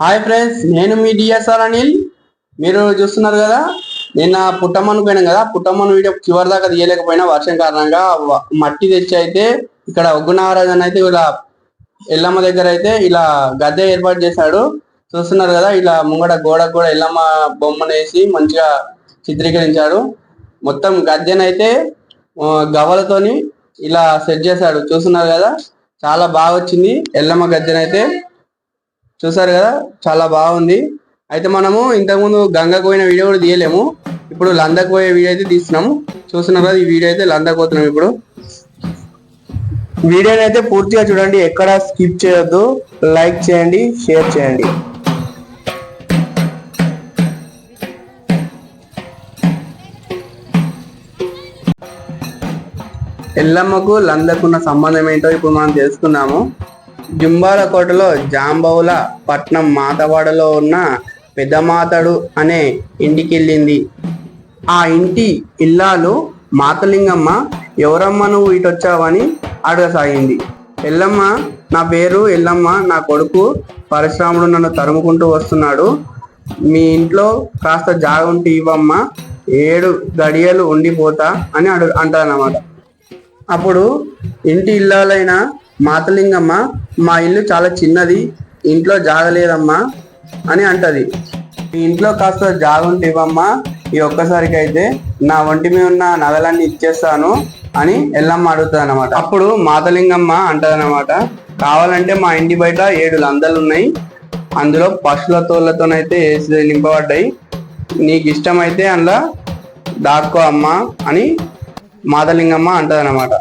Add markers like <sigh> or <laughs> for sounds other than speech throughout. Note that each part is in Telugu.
హాయ్ ఫ్రెండ్స్ నేను మీ డిఎస్ఆర్ అనిల్. మీరు చూస్తున్నారు కదా నిన్న పుట్టమ్మను పోయినాం కదా పుట్టమ్మను వీడియో చివరి దాకా తీయలేకపోయినా వర్షం కారణంగా మట్టి తెచ్చి అయితే ఇక్కడ ఒగ్గునారాజన్ అయితే ఇలా ఎల్లమ్మ దగ్గర అయితే ఇలా గద్దె ఏర్పాటు చేశాడు. చూస్తున్నారు కదా ఇలా ముంగడ గోడకు కూడా ఎల్లమ్మ బొమ్మను వేసి మంచిగా చిత్రీకరించాడు. మొత్తం గద్దెనైతే ఆ, గవ్వలతోని ఇలా సెట్ చేశాడు. చూస్తున్నారు కదా చాలా బాగా వచ్చింది. ఎల్లమ్మ గద్దెనైతే చూసారు కదా? చాలా బాగుంది. అయితే మనము ఇంతకుముందు గంగకు పోయిన వీడియో కూడా తీయలేము. ఇప్పుడు లందకు పోయే వీడియో అయితే తీస్తున్నాము. చూస్తున్నారు కదా ఈ వీడియో అయితే లందకు పోతున్నాం ఇప్పుడు. వీడియోని అయితే పూర్తిగా చూడండి. ఎక్కడ స్కిప్ చేయొద్దు. లైక్ చేయండి షేర్ చేయండి. ఎల్లమ్మకు లందకున్న సంబంధం ఏంటో ఇప్పుడు మనం తెలుసుకున్నాము. జుంబాలకోటలో జాంబవుల పట్నం మాతవాడలో ఉన్న పెద్దమాతడు అనే ఇంటికెళ్ళింది. ఆ ఇంటి ఇల్లాలు మాతలింగమ్మ ఎవరమ్మ నువ్వు ఇటొచ్చావని అడగసాగింది. ఎల్లమ్మ నా పేరు ఎల్లమ్మ నా కొడుకు పరశురాముడు నన్ను తరుముకుంటూ వస్తున్నాడు. మీ ఇంట్లో కాస్త జాగ ఉంటే ఇవ్వమ్మ ఏడు గడియలు ఉండిపోతా అని అడు అంటారన్నమాట అప్పుడు ఇంటి ఇల్లాలైన మాతలింగమ్మ మా ఇల్లు చాలా చిన్నది ఇంట్లో జాగలేదమ్మా అని అంటది. "మీ ఇంట్లో కాస్త జాగుంటే ఇవ్వమ్మా ఈ ఒక్కసారికి అయితే నా ఒంటి మీద ఉన్న నగలన్నీ ఇచ్చేస్తాను అని ఎల్లమ్మ అడుగుతుంది అనమాట అప్పుడు మాతలింగమ్మ అంటదనమాట కావాలంటే మా ఇంటి బయట ఏడు లందలు ఉన్నాయి అందులో పశువుల తోళ్ళతోనైతే వేసి నింపబడ్డాయి. నీకు ఇష్టమైతే అందులో దాక్కో అమ్మా అని మాతలింగమ్మ అంటదన్నమాట.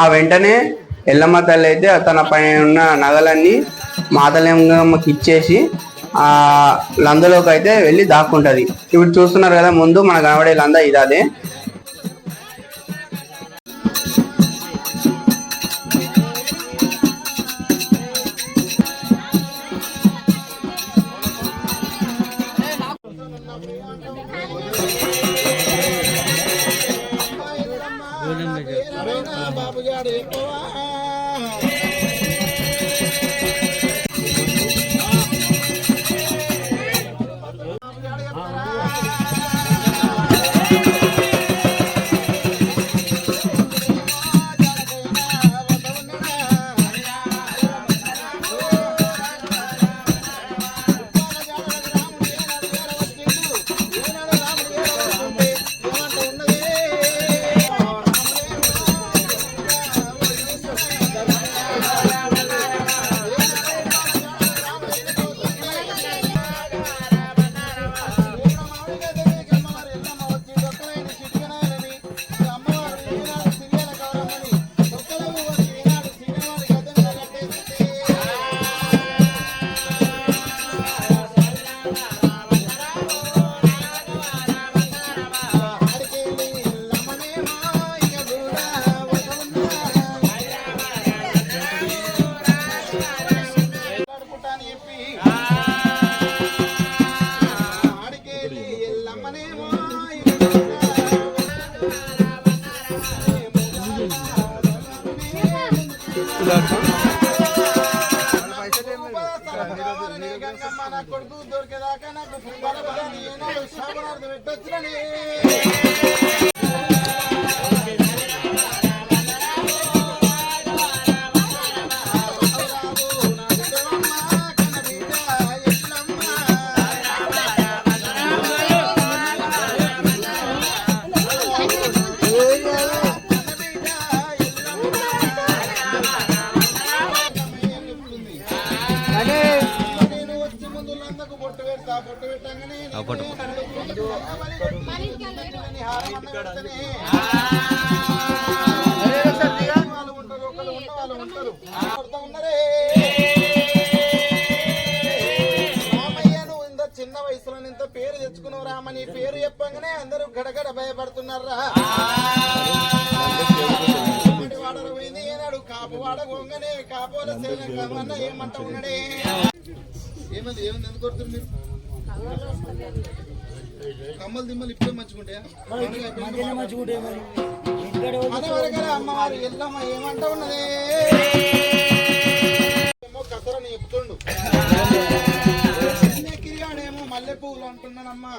ఆ వెంటనే ఎల్లమ్మ తల్లి అయితే తన పైన ఉన్న నగలన్నీ మాతలింగమ్మకి ఇచ్చేసి ఆ లందలోకి అయితే వెళ్ళి దాక్కుంటది. ఇప్పుడు చూస్తున్నారు కదా ముందు మన కనబడే లంద ఇది అదే అని గంగమ్మ నా కొడుకు దొరికేదాకా నాకు ఇంత చిన్న వయసులో ఇంత పేరు తెచ్చుకున్నావు రామ నీ పేరు చెప్పంగానే అందరూ గడగడ భయపడుతున్నారా? వాడరు పోయింది ఏనాడు కాపు వాడగొంగనే కాపోల సేన కామన్న ఏమంట ఉన్నాడే? ఏమంది ఏమంది ఎందుకు కొడుతుంది మీరు? కమ్మలు దిమ్మలు ఇప్పుడే మంచుకుంటాయా? మంచుకుంటాయి మరి. అమ్మవారు? ఎల్లమ్మ ఏమంటా ఉన్నది? ఏమో కథరని చెప్తుండు. చిన్నెక్కిరిగాడేమో మల్లె పువ్వులు అంటున్నానమ్మా.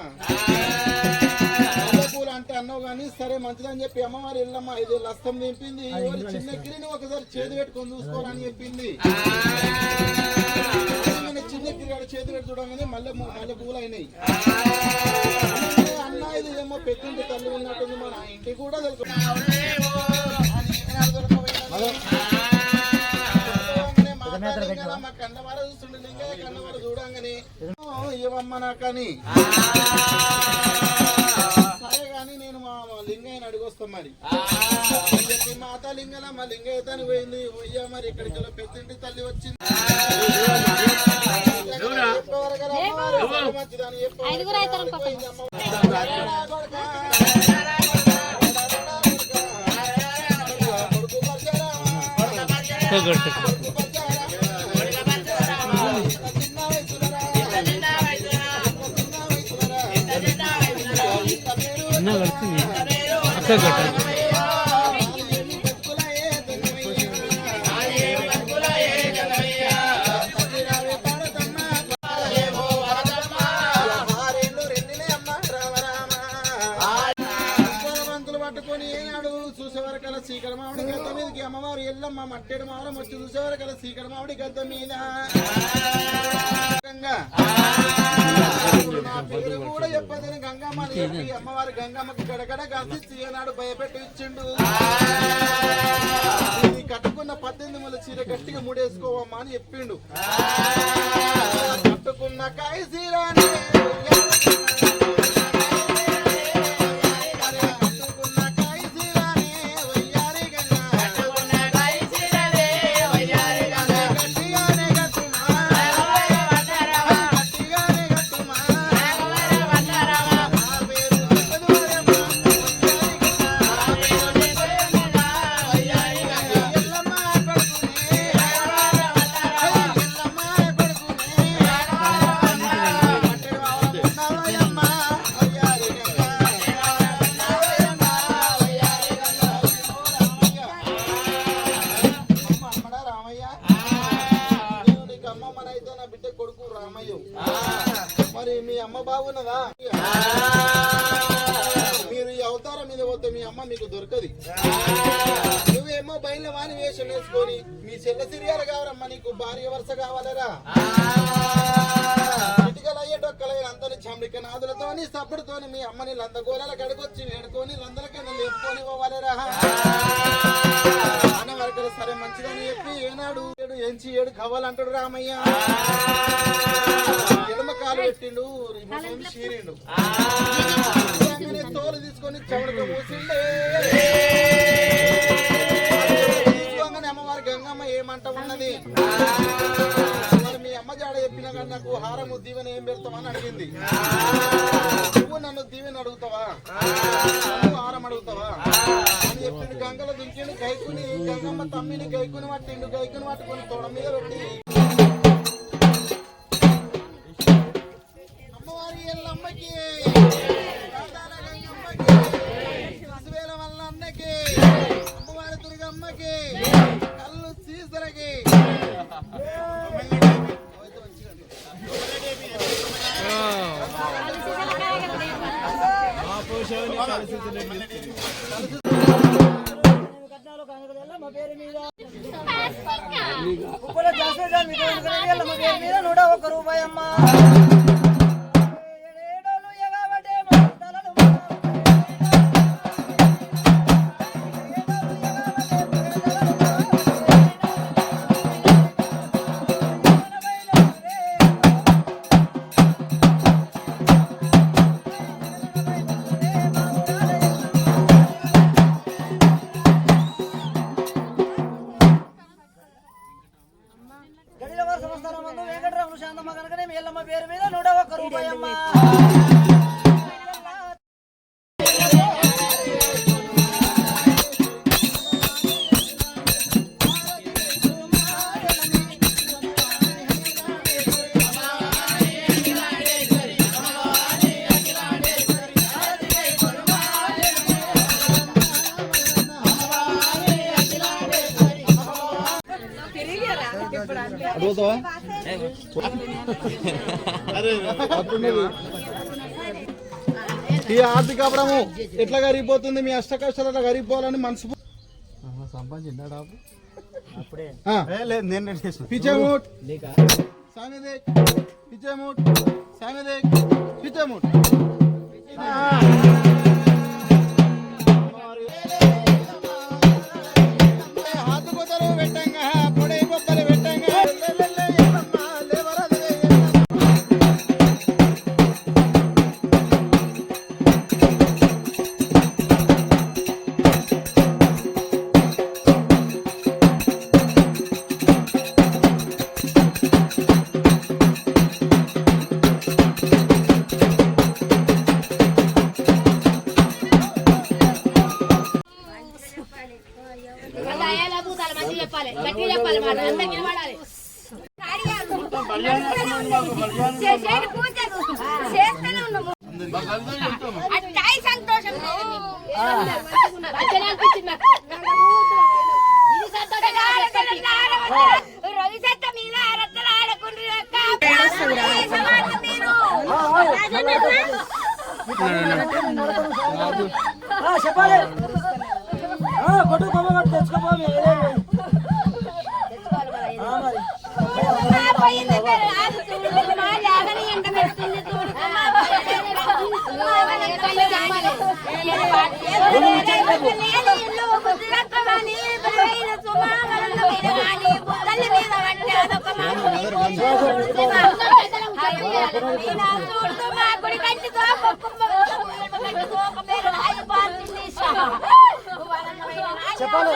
మల్లె అంటే అన్నావు కానీ సరే మంచిదని చెప్పి అమ్మవారు ఎల్లమ్మ ఇది లస్తం దింపింది చిన్న చిన్నెక్కిరిని ఒకసారి చేతి పెట్టుకొని చూసుకోరని చెప్పింది. చిన్న గిరిగాడు చేతి పెట్టి చూడగానే మళ్ళీ మళ్ళీ పూలు అయినాయి అన్న ఇది ఏమో పెట్టింటి తల్లి ఉన్నట్టుంది మన ఇంటికి కూడా తెలుసు కన్నవార చూస్తుండే కన్నవార చూడంగానే ఏమమ్మ నాకని? కానీ నేను మా లింగయ్యని అడిగొస్తాం మరి. అని చెప్పి మాత లింగల మా లింగయ్య తను పోయింది. పోయ్యా మరి ఇక్కడికి వెళ్ళి పెద్దింటి తల్లి వచ్చింది. మంచిదని. కొడుకు పట్టుకొని <laughs> అమ్మవారు ఎల్లమ్మ మట్టెడు మావరం వచ్చి చూసేవరకల సీకర మామిడి గద్ద మీద. గంగా. నా పేరు కూడా చెప్పదని గంగమ్మ అమ్మవారు చెప్పి గంగమ్మకి గడగడ గసిచ్చి ఏనాడు భయపెట్టి ఇచ్చిండు. ఇది కట్టుకున్న పద్దెనిమిది మళ్ళీ చీర గట్టిగా ముడేసుకోవమ్మా అని చెప్పిండు. కట్టుకున్న కాయ చీరాన్ని భార్య వరుస కావాలరా. ఇటుకలు అయ్యేటొక్కలైన అంతని చండిక నాదులతోని సప్పుడుతోని మీ అమ్మని లందగోళాల కడుకొచ్చి వేడుకొని లందలకైనా లేపుకొని పోవాలరా. అన్న వరకు సరే మంచిదని చెప్పి ఏనాడు ఏడు ఎంచి ఏడు కవ్వాలంటాడు రామయ్య. ఎడమ కాలు పెట్టిండు చీరిండు. తోలు తీసుకొని చెవుడుతో మూసిండే. అమ్మ ఏమంట ఉన్నది? మీ అమ్మ జాడ చెప్పినా కానీ నాకు హారము దీవెన ఏం పెడతామని అడిగింది. నువ్వు నన్ను దీవెన అడుగుతావా? నువ్వు హారం అడుగుతావా? అని చెప్పిండు గంగలో దించిండు గైకుని గంగమ్మ తమ్మిని గైకుని పట్టిండు గైకుని పట్టుకొని తోడ మీద పెట్టి ఉప్పుల జాస్మిన్ గారి మీద ఎందుకు వేయాలి? మా పేరు మీద నూట ఒక్క రూపాయి అమ్మా. ఈ ఆర్థిక అపరము ఎట్లా గరిగిపోతుంది? మీ అష్ట కష్టాలు గరిగిపోవాలని మనసు పిచ్చేమూట్ సంతోషం రవి చెత్త మీద రత్తలు ఆడకుండా చెప్పాలి కొట్టు కొమ్మ తెచ్చుకోపో చెప్పాలి.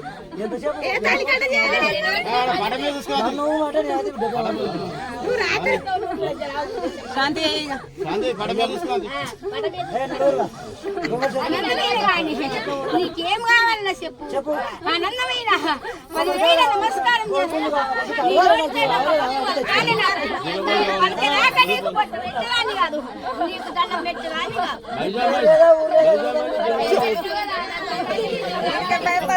శాంతి నీకేం కావాలన్నా చెప్పు. ఆనందమైన పదివేల నమస్కారం కాదు.